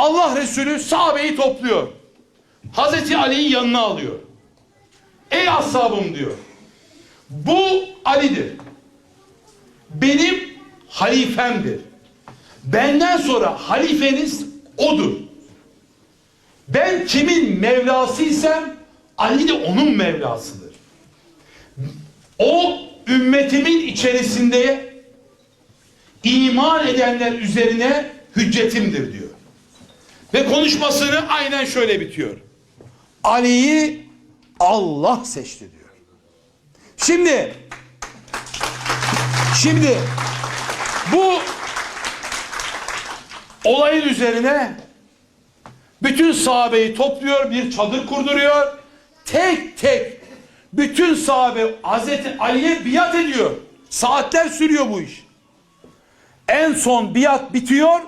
Allah Resulü sahabeyi topluyor. Hazreti Ali'yi yanına alıyor. Ey ashabım diyor. Bu Ali'dir. Benim halifemdir. Benden sonra halifeniz odur. Ben kimin mevlasıysam Ali de onun mevlasıdır. O ümmetimin içerisinde iman edenler üzerine hüccetimdir diyor. Ve konuşmasını aynen şöyle bitiyor. Ali'yi Allah seçti diyor. Şimdi şimdi bu olayın üzerine bütün sahabeyi topluyor, bir çadır kurduruyor. Tek tek bütün sahabe Hazreti Ali'ye biat ediyor. Saatler sürüyor bu iş. En son biat bitiyor.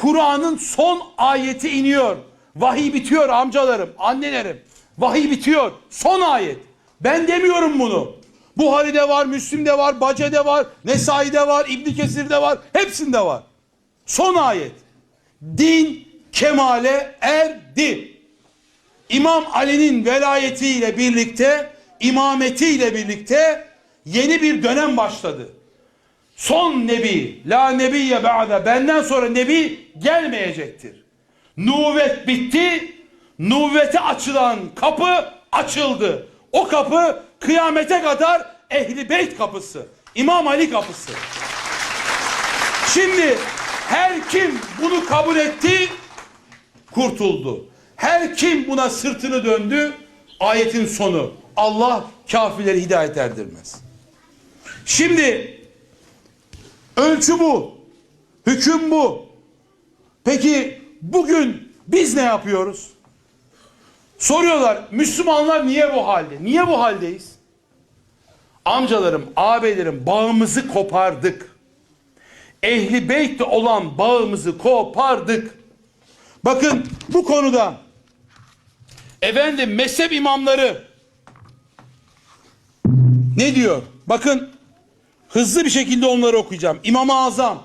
Kur'an'ın son ayeti iniyor. Vahiy bitiyor amcalarım, annelerim. Vahiy bitiyor. Son ayet. Ben demiyorum bunu. Buhari'de var, Müslim'de var, Bace'de var, Nesai'de var, İbn Kesir'de var. Hepsinde var. Son ayet. Din kemale erdi. İmam Ali'nin velayetiyle birlikte, imametiyle birlikte yeni bir dönem başladı. Son nebi, la nebiye ba'de, benden sonra nebi gelmeyecektir. Nüvvet bitti, nüvvete açılan kapı açıldı. O kapı kıyamete kadar ehli beyt kapısı, İmam Ali kapısı. Şimdi her kim bunu kabul etti, kurtuldu. Her kim buna sırtını döndü, ayetin sonu. Allah kafirleri hidayet erdirmez. Şimdi ölçü bu. Hüküm bu. Peki bugün biz ne yapıyoruz? Soruyorlar Müslümanlar niye bu halde? Niye bu haldeyiz? Amcalarım, ağabeylerim bağımızı kopardık. Ehli beytle olan bağımızı kopardık. Bakın bu konuda efendim mezhep imamları ne diyor? Bakın hızlı bir şekilde onları okuyacağım. İmam-ı Azam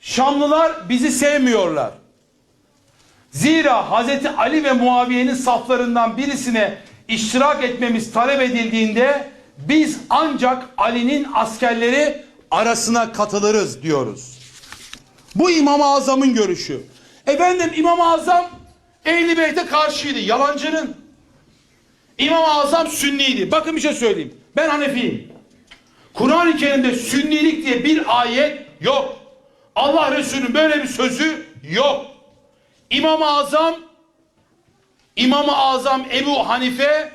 Şamlılar bizi sevmiyorlar. Zira Hazreti Ali ve Muaviye'nin saflarından birisine iştirak etmemiz talep edildiğinde biz ancak Ali'nin askerleri arasına katılırız diyoruz. Bu İmam-ı Azam'ın görüşü. Efendim İmam-ı Azam Ehl-i Beyt'e karşıydı. Yalancının. İmam-ı Azam Sünniydi. Bakın bir şey söyleyeyim. Ben Hanefiyim. Kur'an-ı Kerim'de Sünnilik diye bir ayet yok. Allah Resulü'nün böyle bir sözü yok. İmam-ı Azam İmam-ı Azam Ebu Hanife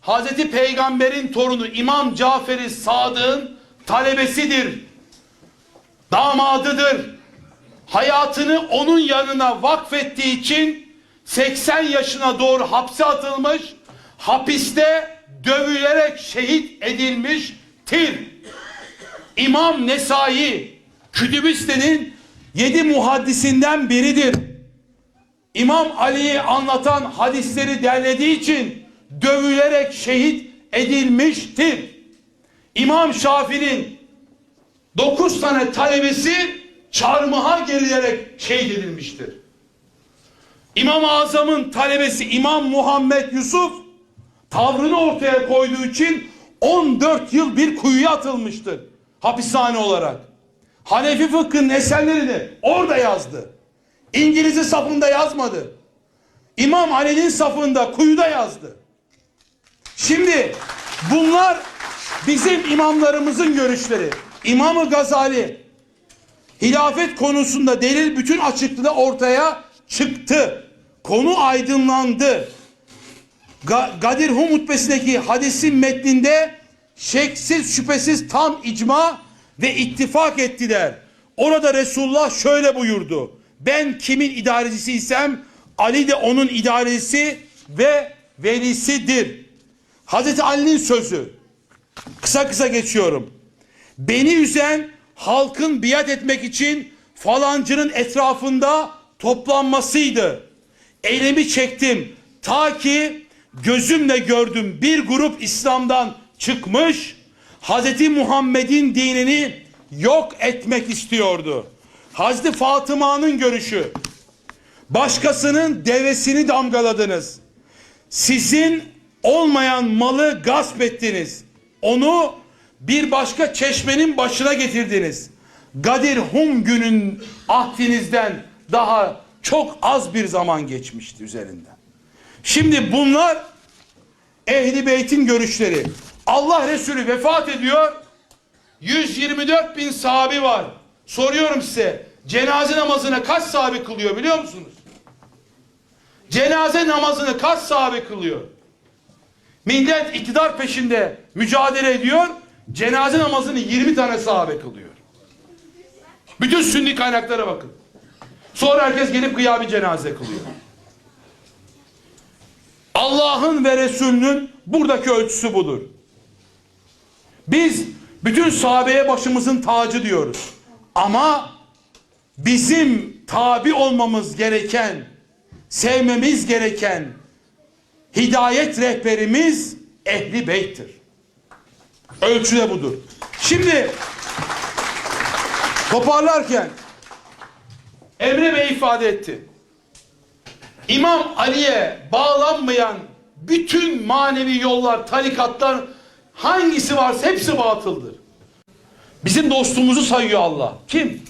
Hazreti Peygamber'in torunu İmam Cafer-i Sadık'ın talebesidir. Damadıdır. Hayatını onun yanına vakfettiği için 80 yaşına doğru hapse atılmış, hapiste dövülerek şehit edilmiştir. İmam Nesai Kütübiste'nin yedi muhaddisinden biridir. İmam Ali'yi anlatan hadisleri derlediği için dövülerek şehit edilmiştir. İmam Şafii'nin dokuz tane talebesi çarmıha gerilerek şehit edilmiştir. İmam-ı Azam'ın talebesi İmam Muhammed Yusuf tavrını ortaya koyduğu için 14 yıl bir kuyuya atılmıştır hapishane olarak. Hanefi fıkhının eserlerini orada yazdı. İngiliz'i safında yazmadı. İmam Ali'nin safında kuyuda yazdı. Şimdi bunlar bizim imamlarımızın görüşleri. İmam-ı Gazali hilafet konusunda delil bütün açıklığıyla ortaya çıktı. Konu aydınlandı. Ga Gadir Hum hutbesindeki hadisin metninde şeksiz şüphesiz tam icma ve ittifak ettiler. Orada Resulullah şöyle buyurdu. Ben kimin idarecisiysem Ali de onun idarecisi ve velisidir. Hazreti Ali'nin sözü. Kısa kısa geçiyorum. Beni üzen halkın biat etmek için falancının etrafında toplanmasıydı. Elimi çektim ta ki gözümle gördüm bir grup İslam'dan çıkmış Hazreti Muhammed'in dinini yok etmek istiyordu. Hazreti Fatıma'nın görüşü. Başkasının devesini damgaladınız. Sizin olmayan malı gasp ettiniz. Onu bir başka çeşmenin başına getirdiniz. Gadir Hum günün ahdinizden daha çok az bir zaman geçmişti üzerinden. Şimdi bunlar Ehli Beyt'in görüşleri. Allah Resulü vefat ediyor. 124 bin sahabi var. Soruyorum size. Cenaze namazına kaç sahabi kılıyor biliyor musunuz? Cenaze namazını kaç sahabe kılıyor? Millet iktidar peşinde mücadele ediyor. Cenaze namazını 20 tane sahabe kılıyor. Bütün sünni kaynaklara bakın. Sonra herkes gelip gıyabi cenaze kılıyor. Allah'ın ve Resulünün buradaki ölçüsü budur. Biz bütün sahabeye başımızın tacı diyoruz. Ama bizim tabi olmamız gereken sevmemiz gereken hidayet rehberimiz ehli beyttir. Ölçü de budur. Şimdi toparlarken Emre Bey ifade etti. İmam Ali'ye bağlanmayan bütün manevi yollar, tarikatlar hangisi varsa hepsi batıldır. Bizim dostumuzu sayıyor Allah. Kim?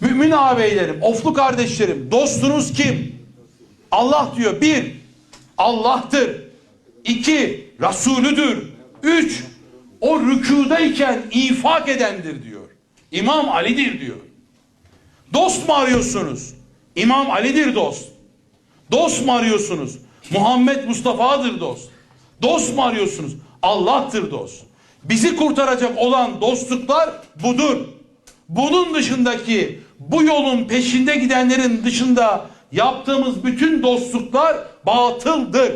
Mümin ağabeylerim, oflu kardeşlerim, dostunuz kim? Allah diyor. Bir, Allah'tır. İki, Resulüdür. Üç, o rükudayken infak edendir diyor. İmam Ali'dir diyor. Dost mu arıyorsunuz? İmam Ali'dir dost. Dost mu arıyorsunuz? Muhammed Mustafa'dır dost. Dost mu arıyorsunuz? Allah'tır dost. Bizi kurtaracak olan dostluklar budur. Bunun dışındaki bu yolun peşinde gidenlerin dışında yaptığımız bütün dostluklar batıldır.